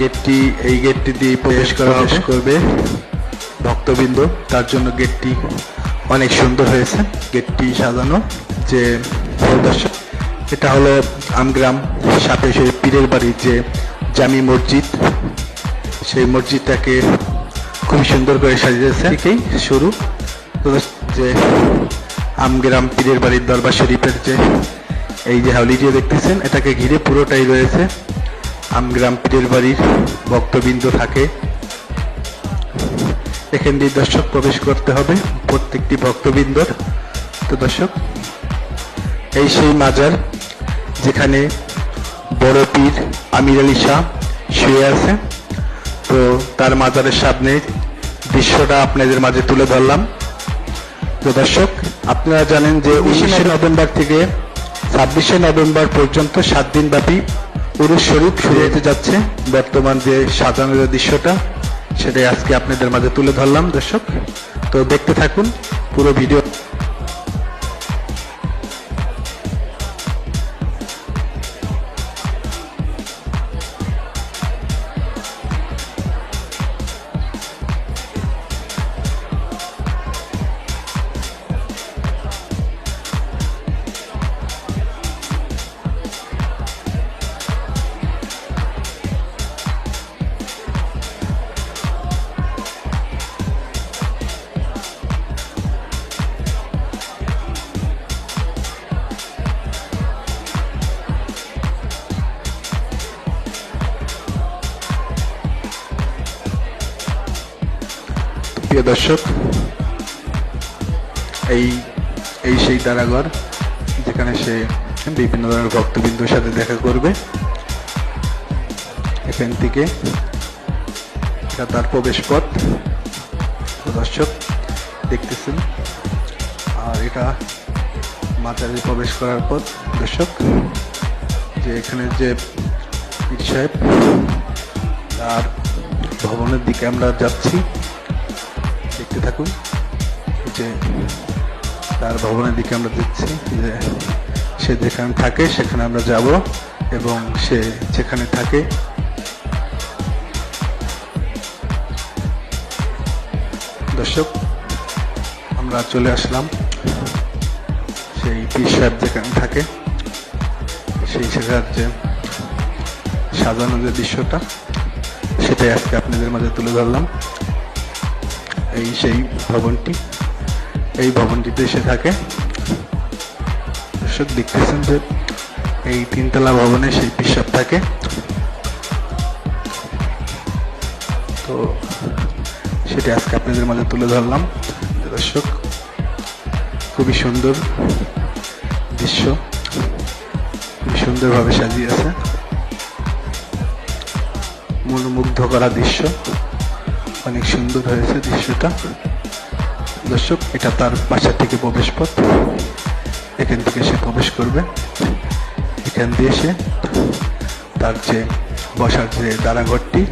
গেটটি এই গেটটি দিয়ে প্রবেশ করা প্রবেশ করবে। ভক্তবৃন্দ তার জন্য গেটটি অনেক সুন্দর হয়েছে। গেটটি সাজানো যে দর্শক এটা হলো আমগ্রাম সাপেশ্বরী পীরের বাড়ির যে জামি মসজিদ। সেই মসজিদটাকে খুব সুন্দর করে সাজিয়েছে। থেকেই শুরু। যে আমগ্রাম পীরের বাড়ির দরবার শরীফের যে এই যে হাউলিটি দেখতেছেন এটাকে ঘিরে পুরোটাই রয়েছে। আমগ্রাম পীরের বাড়ির ভক্তবৃন্দ থাকে। এখান দিয়ে দর্শক প্রবেশ করতে হবে প্রত্যেকটি ভক্তবৃন্দর। তো দর্শক এই সেই মাজার যেখানে বড় পীর আমির আলী শাহ শুয়ে আছে। তো তার মাজারের সামনে দৃশ্যটা আপনাদের মাঝে তুলে ধরলাম। তো দর্শক আপনারা জানেন যে উনিশে নভেম্বর থেকে ছাব্বিশে নভেম্বর পর্যন্ত সাত দিন ব্যাপী স্বরূপ শুরু হতে যাচ্ছে। বর্তমান যে সাজানোর দৃশ্যটা, সেটাই আজকে আপনাদের মাঝে তুলে ধরলাম, দর্শক। তো দেখতে থাকুন পুরো ভিডিও। প্রিয় দর্শক, এই এই সেই দারাগর যেখানে সে বিভিন্ন ধরনের ভক্তবিন্দুর সাথে দেখা করবে। এখান থেকে এটা তার প্রবেশ পথ। দর্শক, দেখতেছেন। আর এটা মাজারে প্রবেশ করার পথ। দর্শক, যে এখানে যে পীর সাহেব, তার ভবনের দিকে আমরা যাচ্ছি। দেখতে থাকুন যে তার ভবনের দিকে আমরা দেখছি যে সে যেখানে থাকে সেখানে আমরা যাব এবং সে যেখানে থাকে দর্শক, আমরা চলে আসলাম সেই পীর সাহেব যেখানে থাকে, সেই সেখানে যে সাজানো যে দৃশ্যটা, সেটাই আজকে আপনাদের মাঝে তুলে ধরলাম। এই সেই ভবনটি, এই ভবনটিতে এসে থাকে। দর্শক দেখতেছেন যে এই তিনতলা ভবনে সেই পিসাব থাকে। তো সেটি আজকে আপনাদের মাঝে তুলে ধরলাম। দর্শক, খুবই সুন্দর দৃশ্য, খুবই সুন্দরভাবে সাজিয়ে আছে মনোমুগ্ধ করা দৃশ্য। অনেক সুন্দর হয়েছে দৃশ্যটা। দর্শক, এটা তার বাসা থেকে প্রবেশ পথ এখান থেকে সে প্রবেশ করবে। এখান দিয়ে সে তার যে বসার যে দাঁড়াঘরটি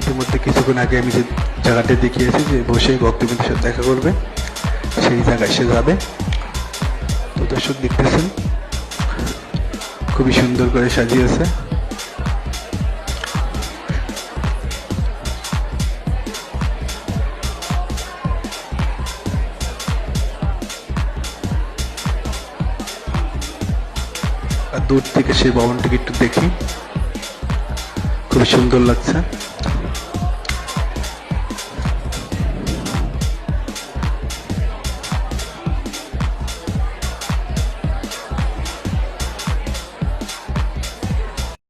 ইতিমধ্যে কিছুক্ষণ আগে আমি যে জায়গাটি দেখিয়েছি যে বসে ভক্তবৃন্দের সাথে দেখা করবে, সেই জায়গায় সে যাবে। তো দর্শক দেখতেছেন, খুবই সুন্দর করে সাজিয়েছে। দূর থেকে সেই ভবনটিকে একটু দেখি। খুবই সুন্দর লাগছে।